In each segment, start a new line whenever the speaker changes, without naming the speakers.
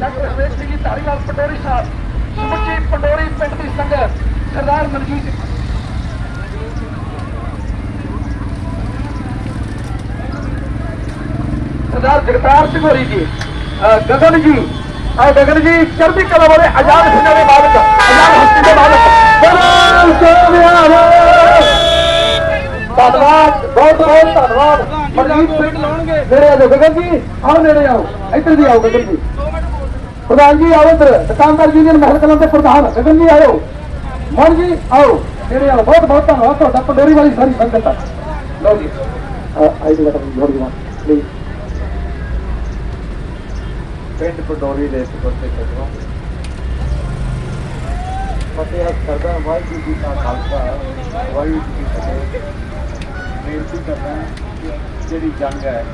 Doctor Singh ji Dhariwal Pandori ਸਾਹਿਬ, ਸਮੁੱਚੀ ਪੰਡੋਰੀ ਪਿੰਡ ਦੀ ਸੰਗਤ, ਸਰਦਾਰ ਮਨਜੀਤ ਸਰਦਾਰ ਜਗਤਾਰ ਸਿੰਘ ਹੋਰੀ ਜੀ ਗਗਨ ਜੀ ਆ ਗਗਨ ਜੀ, ਚੜ੍ਹਦੀ ਕਲਾ ਵਾਲੇ ਆਜ਼ਾਦ ਸਿੰਘਾਂ ਦੇ ਮਾਲਕ ਆਜ਼ਾਦ ਹਸਤੀ ਦੇ ਮਾਲਕ ਬੋਲ ਸੋਨਿਆਰੇ ਧੰਨਵਾਦ, ਬਹੁਤ ਬਹੁਤ ਧੰਨਵਾਦ। ਮਨਜੀਤ ਸਿੰਘ ਲਾਉਣਗੇ ਗਗਨ ਜੀ, ਆਓ ਨੇੜੇ ਆਓ, ਇੱਧਰ ਦੀ ਆਓ ਗਗਨ ਜੀ। ਪ੍ਰਧਾਨ ਜੀ ਆਓ ਇੱਧਰ। ਦੁਕਾਨਦਾਰ ਯੂਨੀਅਨ ਮਹਿਲ ਕਲਾਂ ਦੇ ਪ੍ਰਧਾਨ ਗਗਨ ਜੀ ਆਓ ਮਨ ਜੀ ਆਓ। ਨੇੜੇ ਆਓ ਬਹੁਤ ਬਹੁਤ ਧੰਨਵਾਦ, ਤੁਹਾਡਾ ਪੰਡੋਰੀ ਵਾਲੀ ਸਾਰੀ ਸੰਗਤ ਦਾ ਲਓ ਜੀ। ਆਈ ਜੀ ਲਗਾ ਬਹੁਤ ਬਹੁਤ ਪਲੀਜ਼
ਪਿੰਡ ਪਟੋਰੀ ਦੇ ਸੁਪਰਤੇ ਚੱਲੋ ਫਤਿਹ ਕਰਦਾ ਵਾਹਿਗੁਰੂ ਜੀ ਦਾ ਖਾਲਸਾ। ਵਾਹਿਗੁਰੂ ਜੀ ਕੀ ਫਤਿਹ। ਬੇਨਤੀ ਕਰਦਾ ਜਿਹੜੀ ਜੰਗ ਹੈ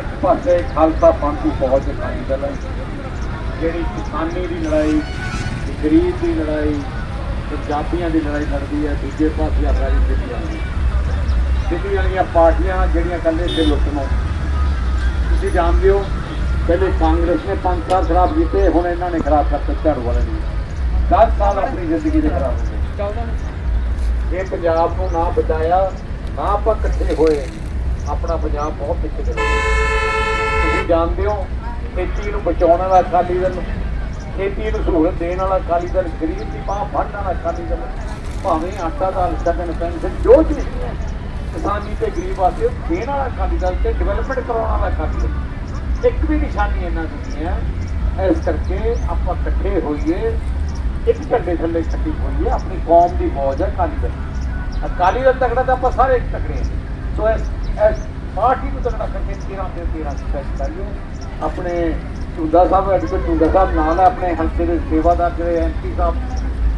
ਇੱਕ ਖਾਲਸਾ ਪੰਥ ਦੀ ਫੌਜ ਅਕਾਲੀ ਦਲ ਹੈ ਜਿਹੜੀ ਕਿਸਾਨੀ ਦੀ ਲੜਾਈ, ਗਰੀਬ ਦੀ ਲੜਾਈ, ਪੰਜਾਬੀਆਂ ਦੀ ਲੜਾਈ ਲੜਦੀ ਹੈ, ਦੂਜੇ ਪਾਸੇ ਅਕਾਲੀ ਦਿੱਤੀਆਂ ਦਿੱਲੀ ਵਾਲੀਆਂ ਪਾਰਟੀਆਂ ਜਿਹੜੀਆਂ ਕਹਿੰਦੇ ਤੇ ਲੁੱਟ ਤੁਸੀਂ ਜਾਣਦੇ ਹੋ, ਪਹਿਲੇ ਕਾਂਗਰਸ ਨੇ ਪੰਜ ਸਾਲ ਖਰਾਬ ਕੀਤੇ, ਹੁਣ ਇਹਨਾਂ ਨੇ ਖਰਾਬ ਕਰਤੇ ਝਾੜੂ ਵਾਲੇ ਨੇ। 10 ਸਾਲ ਆਪਣੀ ਜ਼ਿੰਦਗੀ ਦੇ ਖਰਾਬ ਹੋ ਗਏ। ਇਹ ਪੰਜਾਬ ਨੂੰ ਨਾ ਬਚਾਇਆ, ਨਾ ਆਪਾਂ ਇਕੱਠੇ ਹੋਏ। ਆਪਣਾ ਪੰਜਾਬ ਬਹੁਤ ਪਿੱਛੇ ਚਲੇ ਗਿਆ ਤੁਸੀਂ ਜਾਣਦੇ ਹੋ ਖੇਤੀ ਨੂੰ ਬਚਾਉਣ ਵਾਲਾ ਅਕਾਲੀ ਦਲ, ਖੇਤੀ ਨੂੰ ਸਹੂਲਤ ਦੇਣ ਵਾਲਾ ਅਕਾਲੀ ਦਲ, ਗਰੀਬ ਦੀ ਬਾਹ ਫੜਨ ਵਾਲਾ ਅਕਾਲੀ ਦਲ, ਭਾਵੇਂ ਆਟਾ ਦਾਲ ਸਕਣ ਪੈਨਸ਼ਨ ਜੋ ਚੀਜ਼ ਹੈ, ਕਿਸਾਨੀ ਤੇ ਗਰੀਬ ਵਾਸਤੇ ਦੇਣ ਵਾਲਾ ਅਕਾਲੀ ਦਲ ਤੇ ਡਿਵੈਲਪਮੈਂਟ ਕਰਾਉਣ ਵਾਲਾ ਅਕਾਲੀ ਦਲ। ਇੱਕ ਵੀ ਨਿਸ਼ਾਨੀ ਇਹਨਾਂ ਦੀ ਹੈ। ਇਸ ਕਰਕੇ ਆਪਾਂ ਇਕੱਠੇ ਹੋਈਏ, ਇੱਕ ਝੰਡੇ ਥੱਲੇ ਇਕੱਠੀ ਹੋਈਏ, ਆਪਣੀ ਕੌਮ ਦੀ ਫੌਜ ਹੈ ਅਕਾਲੀ ਦਲ। ਅਕਾਲੀ ਦਲ ਤਕੜਾ ਤਾਂ ਆਪਾਂ ਸਾਰੇ ਤਕੜੇ ਹਾਂ। ਸੋ ਇਸ ਇਸ ਪਾਰਟੀ ਨੂੰ ਤਕੜਾ ਕਰਕੇ 13 ਤੇ 13 ਸਪੈਸ਼ ਕਰੀਏ। ਆਪਣੇ ਚੁੰਦਾ ਸਾਹਿਬ ਐਡਵੋਕੇਟ ਚੁੰਦਾ ਸਾਹਿਬ ਨਾਲ ਆਪਣੇ ਹਲਕੇ ਦੇ ਸੇਵਾਦਾਰ ਜਿਹੜੇ ਐਮਪੀ ਸਾਹਿਬ।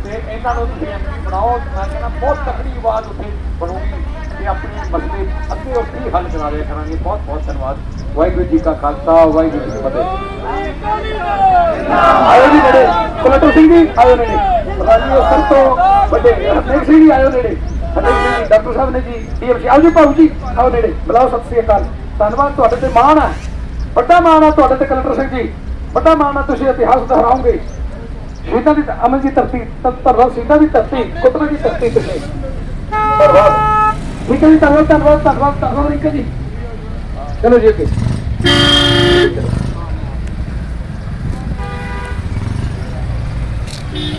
ਤੇ ਇਹਨਾਂ ਨੂੰ ਤੁਸੀਂ ਐਮਪੀ ਬਣਾਓ, ਮੈਂ ਕਹਿੰਦਾ ਬਹੁਤ ਤਕੜੀ ਆਵਾਜ਼ ਉੱਥੇ ਬਣੂਗੀ ਤੇ ਆਪਣੇ ਮਸਲੇ ਅੱਗੇ ਉੱਥੇ ਹੱਲ ਕਰਾ ਦਿਆ ਕਰਾਂਗੇ। ਬਹੁਤ ਬਹੁਤ ਧੰਨਵਾਦ। ਵਾਹਿਗੁਰੂ ਜੀ ਕਾ ਖਾਲਸਾ, ਵਾਹਿਗੁਰੂ ਜੀ ਕੀ ਫਤਿਹ।
ਆਇਓ ਜੀ ਨੇੜੇ। ਕਲਟਰ ਸਿੰਘ ਜੀ, ਆਇਓ ਨੇੜੇ। ਪ੍ਰਧਾਨ ਸਭ ਤੋਂ ਵੱਡੇ, ਹਰਨੇਕ ਸਿੰਘ ਜੀ, ਆਇਓ ਨੇੜੇ। ਹਰਨੇਕ ਸਿੰਘ ਜੀ, ਡਾਕਟਰ ਸਾਹਿਬ ਨੇ ਜੀ, ਡੀਐਮਸੀ। ਆਓ ਜੀ ਭਾਊ ਜੀ, ਆਓ ਨੇੜੇ। ਬੁਲਾਓ, ਸਤਿ ਸ੍ਰੀ ਅਕਾਲ। ਧੰਨਵਾਦ, ਤੁਹਾਡੇ ਤੇ ਮਾਣ ਹੈ। ਵੱਡਾ ਮਾਣ ਹੈ ਤੁਹਾਡੇ ਤੇ ਕਲਟਰ ਸਿੰਘ ਜੀ। ਵੱਡਾ ਮਾਣ ਆ ਤੁਸੀਂ ਇਤਿਹਾਸ ਦੁਹਰਾਓਗੇ। ਸ਼ਹੀਦਾਂ ਦੀ ਅਮਨ ਦੀ ਧਰਤੀ ਧਰਵਾ ਸ਼ਹੀਦਾਂ ਦੀ ਧਰਤੀ ਕੁੱਟਣ ਦੀ ਧਰਤੀ ਤੁਸੀਂ ਧੰਨਵਾਦ। ਠੀਕ ਹੈ ਜੀ, ਧੰਨਵਾਦ ਧੰਨਵਾਦ ਧੰਨਵਾਦ ਧੰਨਵਾਦ ਰਿੰਕਾ ਜੀ। ਚਲੋ ਜੀ ਅੱਗੇ